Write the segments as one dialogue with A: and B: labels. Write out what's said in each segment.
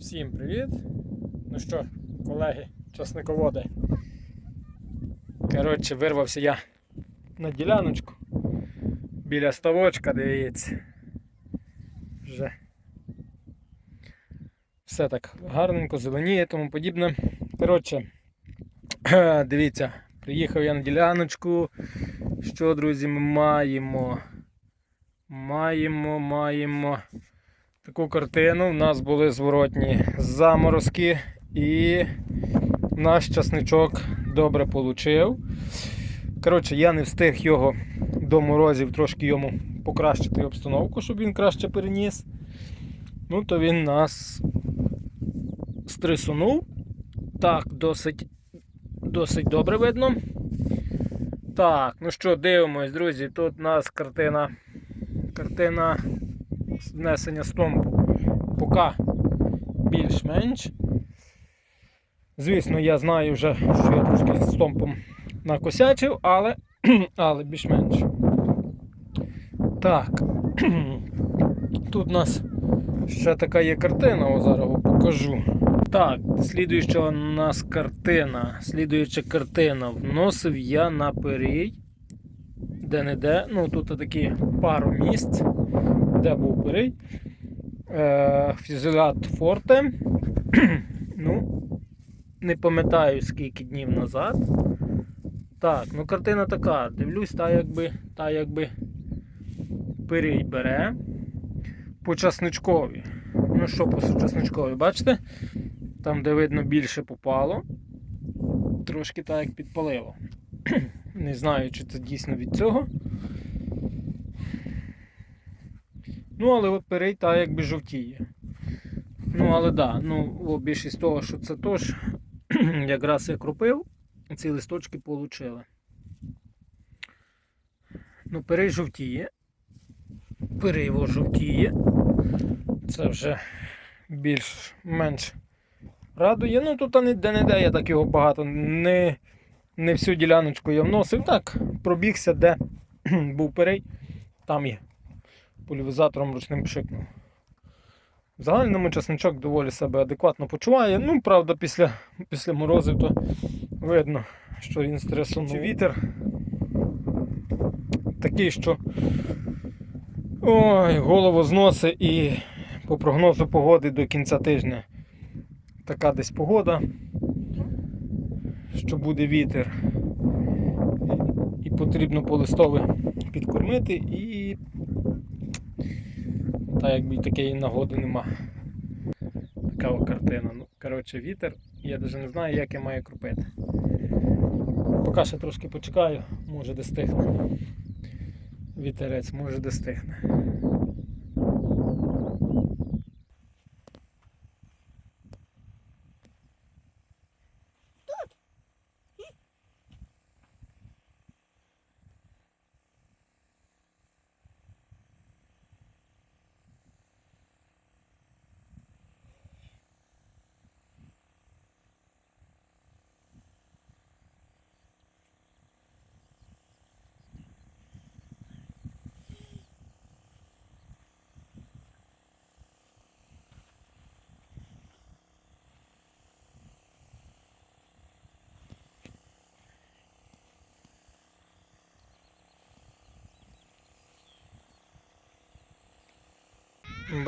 A: Всім привіт! Ну що, колеги, часниководи. Коротше, вирвався я на діляночку. Біля ставочка, дивіться. Вже все так гарненько, зеленіє, тому подібне. Коротше, дивіться, приїхав я на діляночку. Що, друзі, ми маємо? Маємо, маємо таку картину. У нас були зворотні заморозки, і наш часничок добре получив. Коротше, я не встиг його до морозів трошки йому покращити обстановку, щоб він краще переніс. Ну, то він нас стрисунув. Так, досить, досить добре видно. Так, ну що, дивимось, друзі. Тут у нас картина. Картина внесення стомпу. Поки більш-менш. Звісно, я знаю вже, що я трошки з стомпом накосячив, але, але більш-менш. Так. Тут у нас ще така є картина, о, зараз вам покажу. Так, слідуюча у нас картина. Слідуюча картина. Вносив я на перій. Де-не-де. Ну, тут такі пару місць, де був перий. Е, Фізилат Форте. ну, не пам'ятаю скільки днів назад. Так, ну картина така. Дивлюсь, та якби, та якби перій бере. По часничкові. Ну що по часничкові, бачите? Там, де видно, більше попало. Трошки так як підпалило. Не знаю, чи це дійсно від цього. Ну, але от перей та якби жовтіє. Ну, але да, ну, більшість того, що це тож, якраз я кропив, ці листочки получили. Ну, перей жовтіє. Його жовтіє. Це вже більш-менш радує. Ну, тут ніде не де я так його багато. Не, не всю діляночку я вносив. Так, пробігся, де був перей, там є. Пульверизатором ручним пшикнув. В загальному часничок доволі себе адекватно почуває. Ну, правда, після, після морозів то видно, що він стресунув. Вітер такий, що ой, голову зносить і по прогнозу погоди до кінця тижня така десь погода, що буде вітер. І потрібно по листове підкормити і та якби такої нагоди нема. Така картина. Ну, коротше, вітер. Я навіть не знаю, як я маю крупити. Поки ще трошки почекаю, може достигне. Вітерець, може де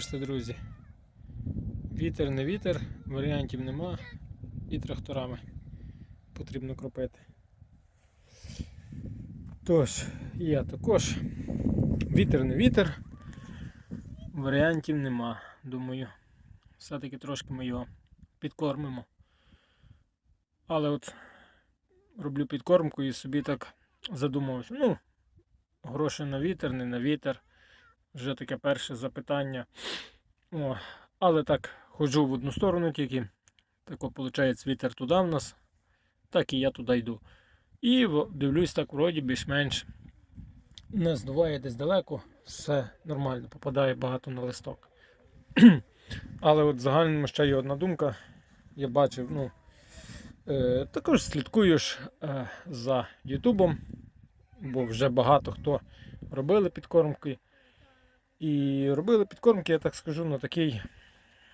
A: Бачите, друзі. Вітер не вітер, варіантів нема і тракторами потрібно кропити. Тож, я також. Вітер не вітер, варіантів нема. Думаю, все-таки трошки ми його підкормимо. Але от роблю підкормку і собі так задумався. Ну, гроші на вітер, не на вітер. Вже таке перше запитання. О, але так, ходжу в одну сторону тільки. Так виходить, вітер туди в нас, так і я туди йду. І дивлюсь, так вроді більш-менш не здуває десь далеко, все нормально, попадає багато на листок. Але от загальному ще є одна думка. Я бачив, ну, е, також слідкуєш е, за Ютубом, бо вже багато хто робили підкормки. І робили підкормки, я так скажу, на такий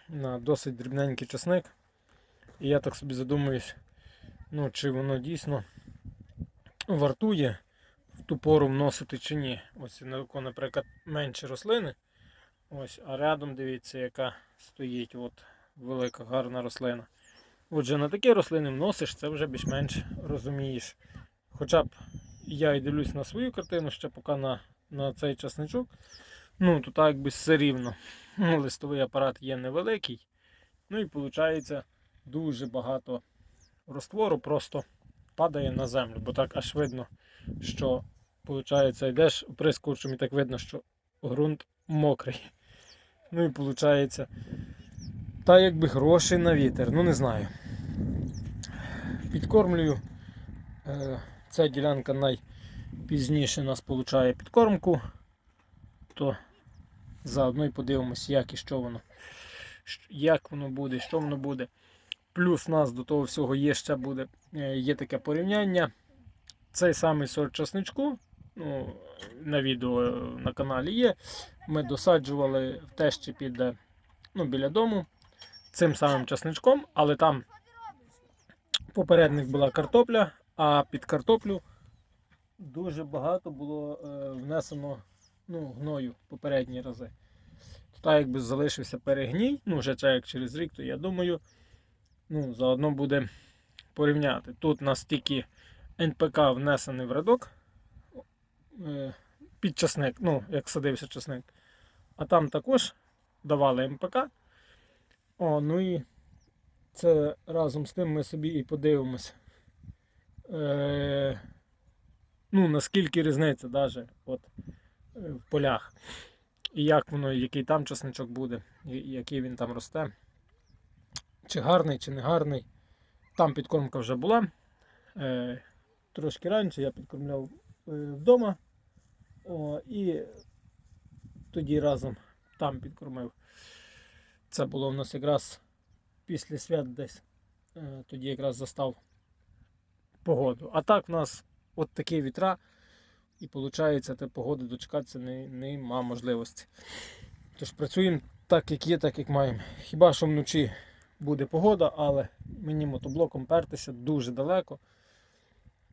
A: на досить дрібненький часник. І я так собі задумуюсь, ну, чи воно дійсно вартує в ту пору вносити чи ні. Ось, на- наприклад, менші рослини. Ось, а рядом дивіться, яка стоїть от, велика гарна рослина. Отже, на такі рослини вносиш, це вже більш-менш розумієш. Хоча б я і дивлюсь на свою картину, ще поки на, на цей часничок. Ну, то так якби все рівно. Ну, Листовий апарат є невеликий. Ну і виходить дуже багато розтвору просто падає на землю, бо так аж видно, що виходить, йдеш прискочем і так видно, що ґрунт мокрий. Ну і виходить, та якби гроші на вітер, ну не знаю. Підкормлюю. Е, Ця ділянка найпізніше нас получає підкормку, то заодно і подивимось, як і що воно, як воно буде, що воно буде. Плюс нас до того всього є ще буде, е, є таке порівняння. Цей самий сорт часничку, ну, на відео е, на каналі є. Ми досаджували в тещі під, е, ну, біля дому цим самим часничком, але там попередник була картопля, а під картоплю дуже багато було внесено ну, гною попередні рази. Та якби залишився перегній, ну вже це як через рік, то я думаю, ну, заодно буде порівняти. Тут настільки НПК внесений в рядок е, під часник, ну, як садився часник. А там також давали МПК. О, ну і це разом з тим ми собі і подивимось. Е, ну, наскільки різниця даже, в полях. І як воно, який там часничок буде, і який він там росте. Чи гарний, чи не гарний. Там підкормка вже була. Е, трошки раніше я підкормляв е, вдома. О, і тоді разом там підкормив. Це було в нас якраз після свят десь. Е, тоді якраз застав погоду. А так в нас от такі вітра. І виходить, те погоди дочекатися не, нема можливості. Тож працюємо так, як є, так як маємо. Хіба що вночі буде погода, але мені мотоблоком пертися дуже далеко.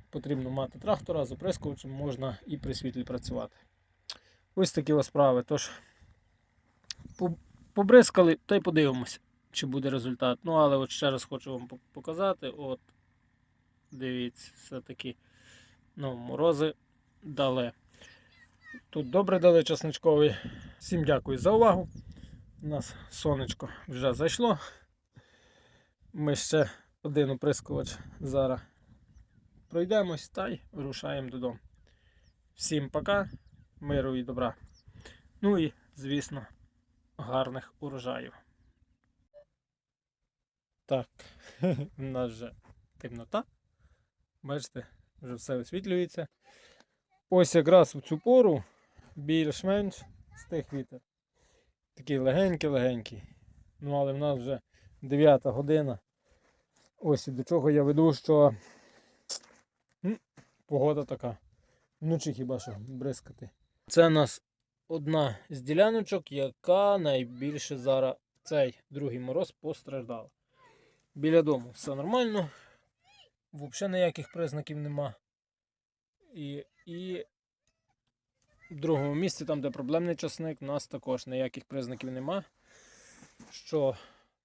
A: Потрібно мати трактора з оприскувачем, можна і при світлі працювати. Ось такі ось справи. Тож побризкали, та й подивимося, чи буде результат. Ну, але от ще раз хочу вам показати. От, дивіться, все-таки ну, морози дали. Тут добре дали часничковий. Всім дякую за увагу. У нас сонечко вже зайшло. Ми ще один оприскувач зараз пройдемось та й вирушаємо додому. Всім пока, миру і добра. Ну і, звісно, гарних урожаїв. Так, у нас вже темнота. Бачите, вже все освітлюється. Ось якраз в цю пору більш-менш стих вітер. Такий легенький-легенький. Ну, але в нас вже 9 година. Ось і до чого я веду, що погода така. Вночі хіба що бризкати. Це у нас одна з діляночок, яка найбільше зараз цей другий мороз постраждала. Біля дому все нормально. Взагалі ніяких признаків нема. І, і в другому місці, там, де проблемний часник, у нас також ніяких признаків нема, що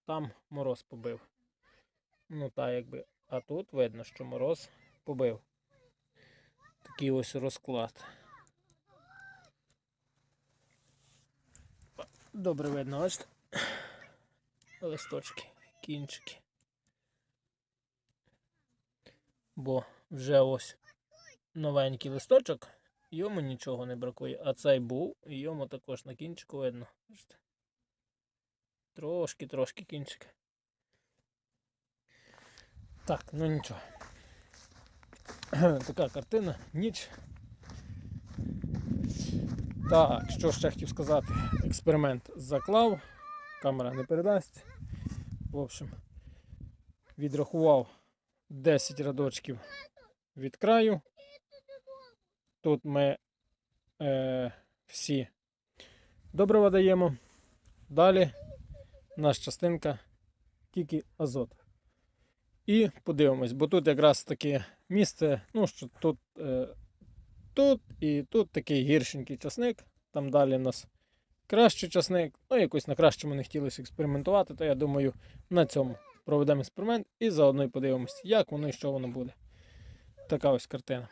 A: там мороз побив. Ну так, якби. А тут видно, що мороз побив. Такий ось розклад. Добре видно, бачите? Листочки, кінчики. Бо вже ось новенький листочок, йому нічого не бракує. А цей був, і йому також на кінчику видно. Трошки-трошки кінчик. Так, ну нічого. Така картина, ніч. Так, що ще хотів сказати? Експеримент заклав, камера не передасть. В общем, відрахував 10 рядочків від краю. Тут ми е, всі добрива даємо. Далі наша частинка тільки азот. І подивимось, бо тут якраз таке місце, ну що тут, е, тут і тут такий гіршенький часник, там далі в нас кращий часник. Ну, якось на кращому не хотілося експериментувати, то я думаю, на цьому проведемо експеримент і заодно подивимось, як воно і що воно буде. Така ось картина.